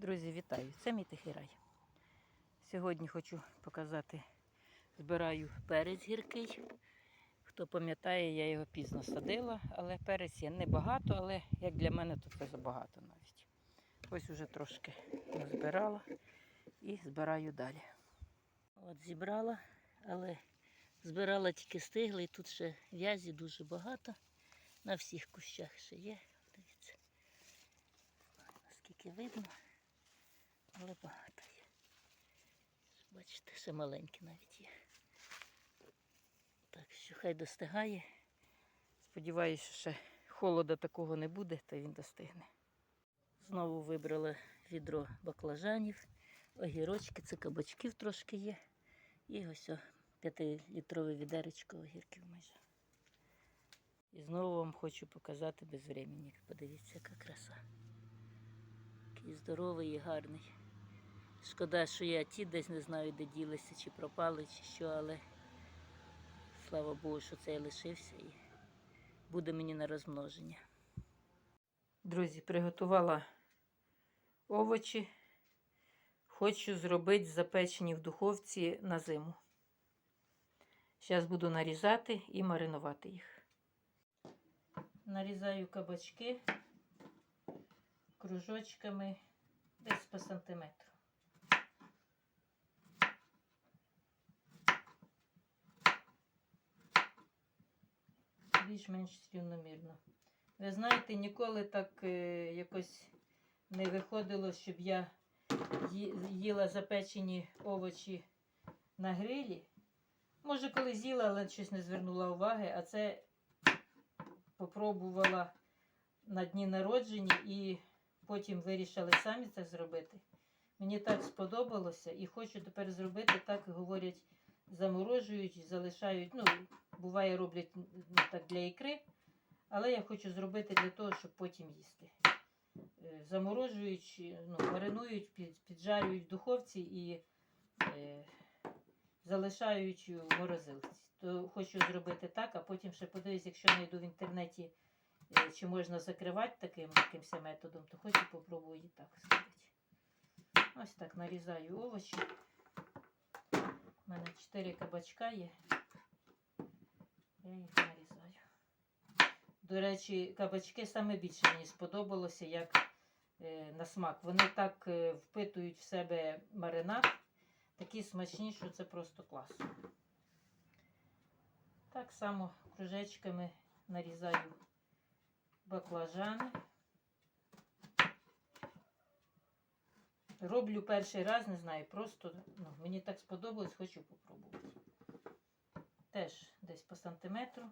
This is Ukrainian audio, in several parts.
Друзі, вітаю! Це мій тихий рай. Сьогодні хочу показати, збираю перець гіркий. Хто пам'ятає, я його пізно садила, але перець є небагато, але як для мене, то це забагато навіть. Ось уже трошки назбирала і збираю далі. От зібрала, але збирала тільки стигли, і тут ще в'язі дуже багато. На всіх кущах ще є. Дивіться. Наскільки видно, але багато є. Бачите, ще маленькі навіть є. Так що хай достигає. Сподіваюся, що ще холода такого не буде, то він достигне. Знову вибрала відро баклажанів, огірочки, це кабачків трошки є. І ось о, 5-літрове відеречко огірків майже. І знову вам хочу показати безвременник. Подивіться, яка краса. Який здоровий і гарний. Шкода, що я ті десь не знаю, де ділися, чи пропали, чи що, але слава Богу, що цей лишився і буде мені на розмноження. Друзі, приготувала овочі. Хочу зробити запечені в духовці на зиму. Зараз буду нарізати і маринувати їх. Нарізаю кабачки кружочками десь по сантиметру. Більш-менш рівномірно. Ви знаєте, ніколи так е, якось не виходило, щоб я їла запечені овочі на грилі. Може, коли з'їла, але щось не звернула уваги, а це попробувала на дні народження і потім вирішили самі це зробити. Мені так сподобалося і хочу тепер зробити, так говорять, заморожують, залишають. Ну, буває, роблять ну, так для ікри, але я хочу зробити для того, щоб потім їсти. Е, Заморожують, ну, маринують, під, піджарюють в духовці і е, залишають в морозилці. То хочу зробити так, а потім ще подивлюсь, якщо знайду в інтернеті, е, чи можна закривати таким якимось методом, то хочу попробую і так зробити. Ось так нарізаю овочі. У мене 4 кабачка є. Я їх нарізаю. До речі, кабачки саме більше мені сподобалося, як е, на смак. Вони так е, впитують в себе маринад, такі смачні, що це просто клас. Так само кружечками нарізаю баклажани. Роблю перший раз, не знаю, просто ну, мені так сподобалось, хочу попробувати. Теж десь по сантиметру.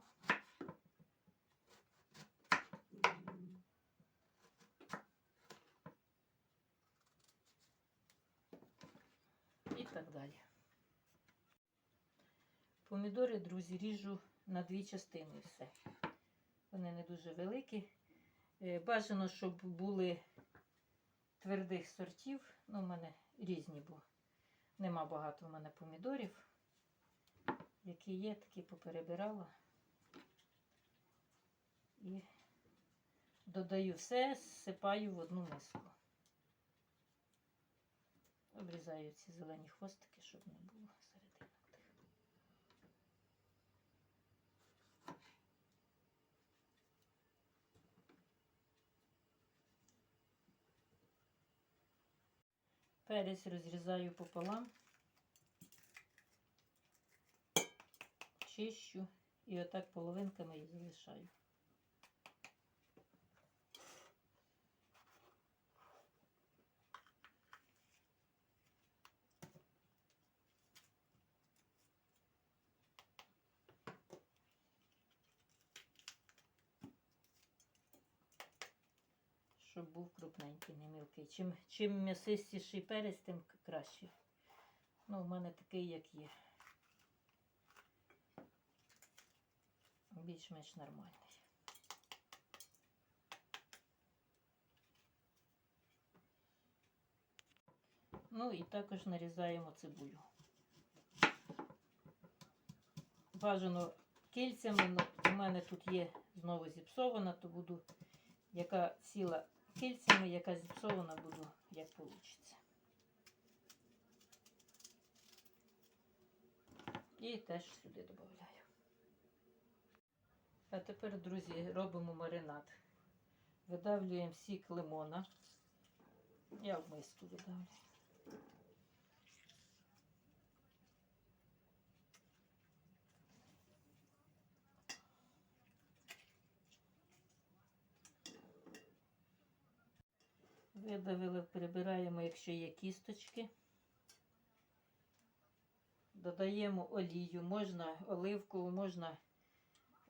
І так далі. Помідори, друзі, ріжу на дві частини все. Вони не дуже великі. Е, Бажано, щоб були твердих сортів. Ну, у мене різні, бо нема багато в мене помідорів. Які є, такі поперебирала. І додаю все, сипаю в одну миску. Обрізаю ці зелені хвостики, щоб не було Перець розрізаю пополам, чищу і отак половинками її залишаю. Щоб був крупненький, не мілкий. Чим, чим м'ясистіший перець, тим краще. Ну, у мене такий, як є. Більш-менш нормальний. Ну і також нарізаємо цибулю. Бажано кільцями, ну, у мене тут є знову зіпсована, то буду, яка ціла кільцями, яка зіпсована, буду як вийде. І теж сюди додаю. А тепер, друзі, робимо маринад. Видавлюємо сік лимона. Я в миску видавлю. Видавили, прибираємо, якщо є кісточки. Додаємо олію, можна оливкову, можна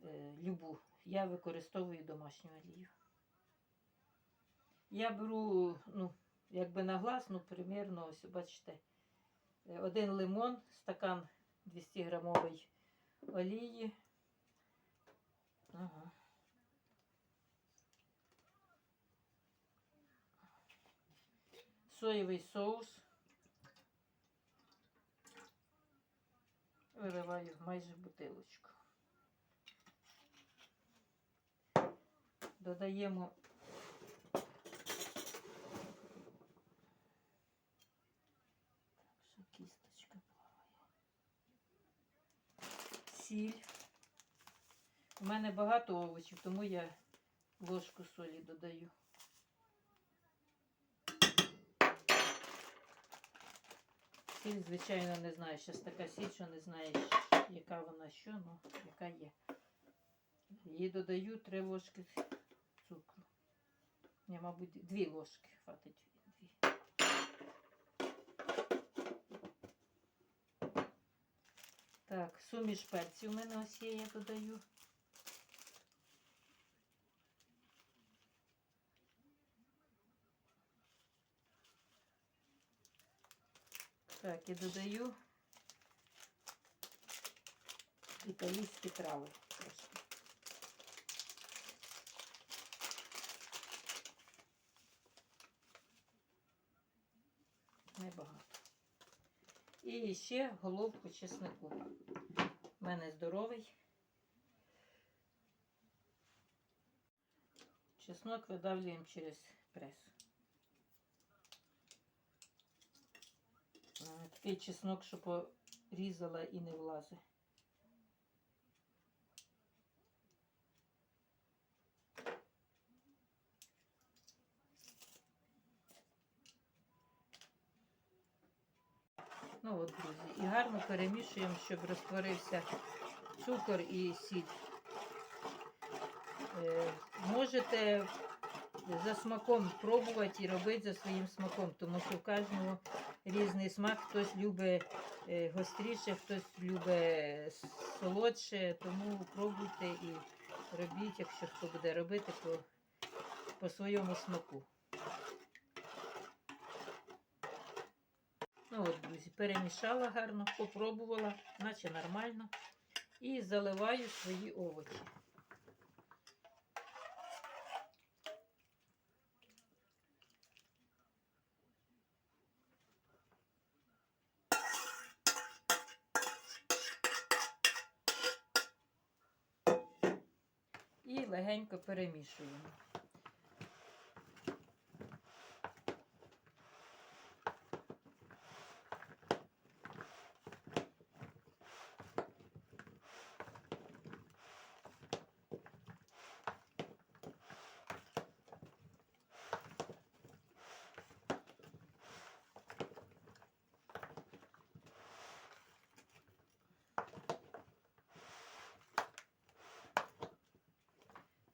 е, любу. Я використовую домашню олію. Я беру, ну, якби на глаз, ну, примірно, ось бачите, е, один лимон, стакан 200 грамової олії. Ага. Соєвий соус. Виливаю майже бутилочку. Додаємо кісточка плаває. Сіль. У мене багато овочів, тому я ложку солі додаю. Сіль, звичайно, не знаю. Зараз така сіль, що не знаєш, яка вона що, ну, яка є. Її додаю три ложки цукру. Ні, мабуть, дві ложки хватить. Дві. Так, суміш перців у мене ось є, я додаю. І додаю італійські трави трошки. Небагато. І ще головку чеснику. У мене здоровий. Чеснок видавлюємо через прес. Е, Такий чеснок, що порізала і не влазить. Ну от, друзі, і гарно перемішуємо, щоб розтворився цукор і сіль. Е, можете за смаком пробувати і робити за своїм смаком, тому що у кожного різний смак. Хтось любить е, гостріше, хтось любить солодше, тому пробуйте і робіть, якщо хто буде робити, по, по своєму смаку. Ну от, друзі, перемішала гарно, попробувала, наче нормально. І заливаю свої овочі. І легенько перемішуємо.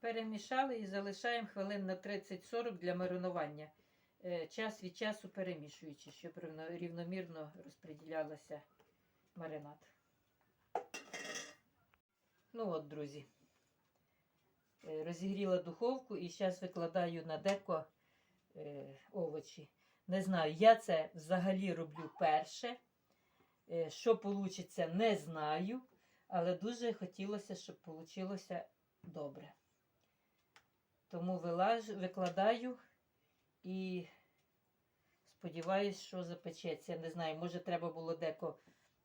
Перемішали і залишаємо хвилин на 30-40 для маринування. Е, Час від часу перемішуючи, щоб рівномірно розподілялася маринад. Ну от, друзі. Е, Розігріла духовку і зараз викладаю на деко е, овочі. Не знаю, я це взагалі роблю перше. Що вийде, не знаю, але дуже хотілося, щоб вийшло добре. Тому вилаж, викладаю і сподіваюсь, що запечеться. Я не знаю, може треба було деко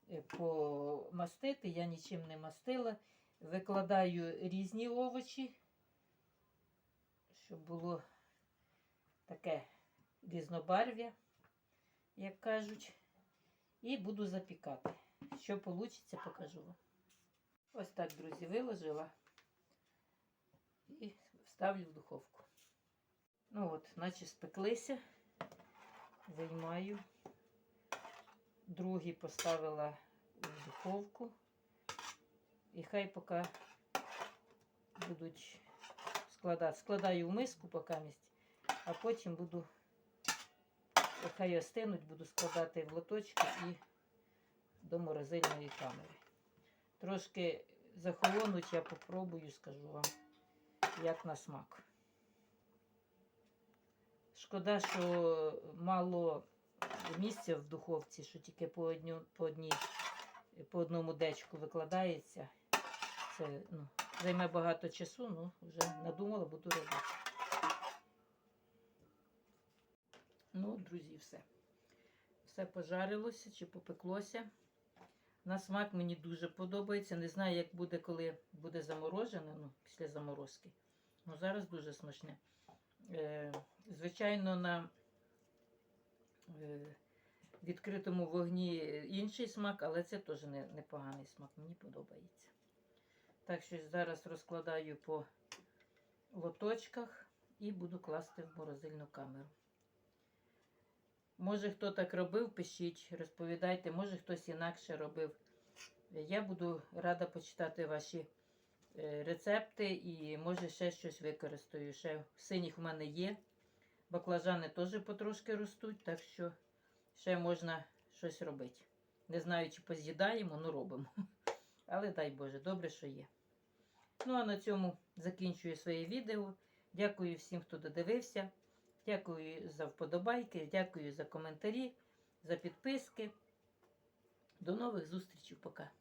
е, помастити, я нічим не мастила. Викладаю різні овочі, щоб було таке різнобарв'я, як кажуть. І буду запікати. Що вийде, покажу вам. Ось так, друзі, виложила і ставлю в духовку. Ну от, наче спеклися. Виймаю. Другий поставила в духовку. І хай поки будуть складати. Складаю в миску поки місць, а потім буду, хай остинуть, буду складати в лоточки і до морозильної камери. Трошки захолонуть, я попробую, скажу вам, як на смак. Шкода, що мало місця в духовці, що тільки по, одню, по, одній, по одному дечку викладається. Це ну, займе багато часу, ну вже надумала, буду робити. Ну, друзі, все. Все пожарилося чи попеклося. На смак мені дуже подобається. Не знаю, як буде, коли буде заморожене, ну, після заморозки. Ну, зараз дуже смачне. Е, звичайно, на е, відкритому вогні інший смак, але це теж не, непоганий смак. Мені подобається. Так що зараз розкладаю по лоточках і буду класти в морозильну камеру. Може, хто так робив, пишіть, розповідайте, може хтось інакше робив. Я буду рада почитати ваші рецепти і може ще щось використаю. Ще синіх в мене є. Баклажани теж потрошки ростуть, так що ще можна щось робити. Не знаю, чи поз'їдаємо, ну робимо. Але дай Боже, добре, що є. Ну, а на цьому закінчую своє відео. Дякую всім, хто додивився. Дякую за вподобайки, дякую за коментарі, за підписки. До нових зустрічей. Пока.